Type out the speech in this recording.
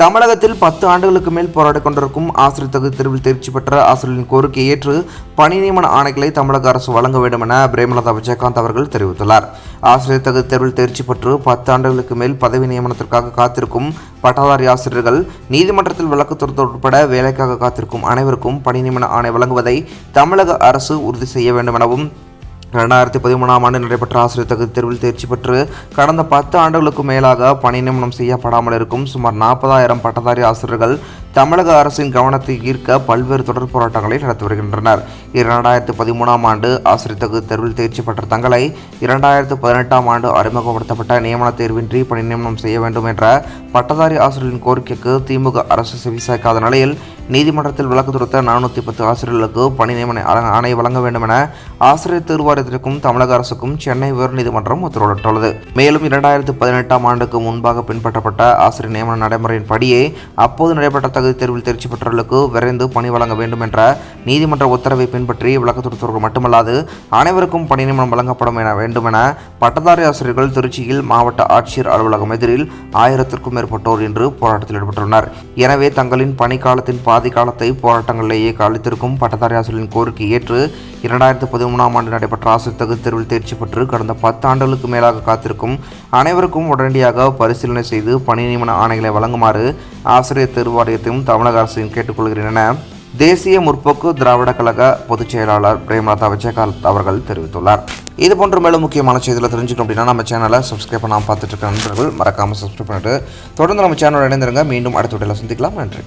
தமிழகத்தில் பத்து ஆண்டுகளுக்கு மேல் போராடிக் கொண்டிருக்கும் ஆசிரியர் தகுதி தேர்வில் தேர்ச்சி பெற்ற ஆசிரியர்களின் கோரிக்கையை ஏற்று பணி நியமன ஆணைகளை தமிழக அரசு வழங்க வேண்டும் என பிரேமலதா விஜயகாந்த் அவர்கள் தெரிவித்துள்ளார். ஆசிரியர் தகுதி தேர்வில் தேர்ச்சி பெற்று பத்து ஆண்டுகளுக்கு மேல் பதவி நியமனத்திற்காக காத்திருக்கும் பட்டதாரி ஆசிரியர்கள் நீதிமன்றத்தில் வழக்கு உட்பட வேலைக்காக காத்திருக்கும் அனைவருக்கும் பணி நியமன ஆணை வழங்குவதை தமிழக அரசு உறுதி செய்ய வேண்டும் எனவும் ரெண்டாயிரத்தி பதிமூணாம் ஆண்டு நடைபெற்ற ஆசிரியர் தகுதி தேர்வில் தேர்ச்சி பெற்று கடந்த பத்து ஆண்டுகளுக்கு மேலாக பணி நியமனம் செய்யப்படாமல் இருக்கும் சுமார் நாற்பதாயிரம் பட்டதாரி ஆசிரியர்கள் தமிழக அரசின் கவனத்தை ஈர்க்க பல்வேறு தொடர் போராட்டங்களை நடத்தி வருகின்றனர். இரண்டாயிரத்து பதிமூணாம் ஆண்டு ஆசிரியர் தகுதி தேர்வில் தேர்ச்சி பெற்ற தங்களை இரண்டாயிரத்து பதினெட்டாம் ஆண்டு அறிமுகப்படுத்தப்பட்ட நியமன தேர்வின்றி பணி நியமனம் செய்ய வேண்டும் என்ற பட்டதாரி ஆசிரியரின் கோரிக்கைக்கு திமுக அரசு செவிசாய்க்காத நிலையில் நீதிமன்றத்தில் வழக்கு தொடுத்த நானூற்றி பத்து ஆசிரியர்களுக்கு பணி நியமன ஆணை- வழங்க வேண்டும் என ஆசிரியர் வாரியத்திற்கும் தமிழக அரசுக்கும் சென்னை உயர்நீதிமன்றம் உத்தரவிட்டுள்ளது. மேலும் இரண்டாயிரத்து பதினெட்டாம் ஆண்டுக்கு முன்பாக பின்பற்றப்பட்ட ஆசிரியர் நியமன நடைமுறையின் படியே அப்போது நடைபெற்ற தகுதி தேர்வில் தேர்ச்சி பெற்றவர்களுக்கு விரைந்து பணி வழங்க வேண்டும் என்ற நீதிமன்ற உத்தரவை பின்பற்றி விளக்கு தொடுத்தவர்கள் மட்டுமல்லாது அனைவருக்கும் பணி நியமனம் வழங்கப்படும் என வேண்டும் என பட்டதாரி ஆசிரியர்கள் திருச்சியில் மாவட்ட ஆட்சியர் அலுவலகம் எதிரில் ஆயிரத்திற்கும் மேற்பட்டோர் இன்று போராட்டத்தில் ஈடுபட்டுள்ளனர். எனவே தங்களின் பணிக்காலத்தின் பாதி காலத்தை போராட்டங்களிலேயே கழித்திருக்கும் பட்டதாரி ஆசிரியரின் கோரிக்கை ஏற்று இரண்டாயிரத்து பதிமூணாம் ஆண்டு நடைபெற்ற காசு தகுதி தேர்வில் தேர்ச்சி பெற்று கடந்த பத்து ஆண்டுகளுக்கு மேலாக காத்திருக்கும் அனைவருக்கும் உடனடியாக பரிசீலனை செய்து பணி நியமன ஆணைகளை வழங்குமாறு ஆசிரியர் தேர்வு வாரியத்தையும் தமிழக அரசையும் கேட்டுக்கொள்கிறேன் என தேசிய முற்போக்கு திராவிட கழக பொதுச் செயலாளர் பிரேமலதா விஜயகாந்த் அவர்கள் தெரிவித்துள்ளார். இது போன்ற மேலும் முக்கியமான செய்திகளை தெரிஞ்சுக்கணும் அப்படின்னா நம்ம சேனலை சப்ஸ்கிரைப் பண்ணாமல் பார்த்துட்டு இருக்க நண்பர்கள் மறக்காமல் சப்ஸ்கிரைப் பண்ணிட்டு தொடர்ந்து நம்ம சேனலோட இணைந்திருங்க. மீண்டும் அடுத்த வீடியோவில் சந்திக்கலாம். நன்றி.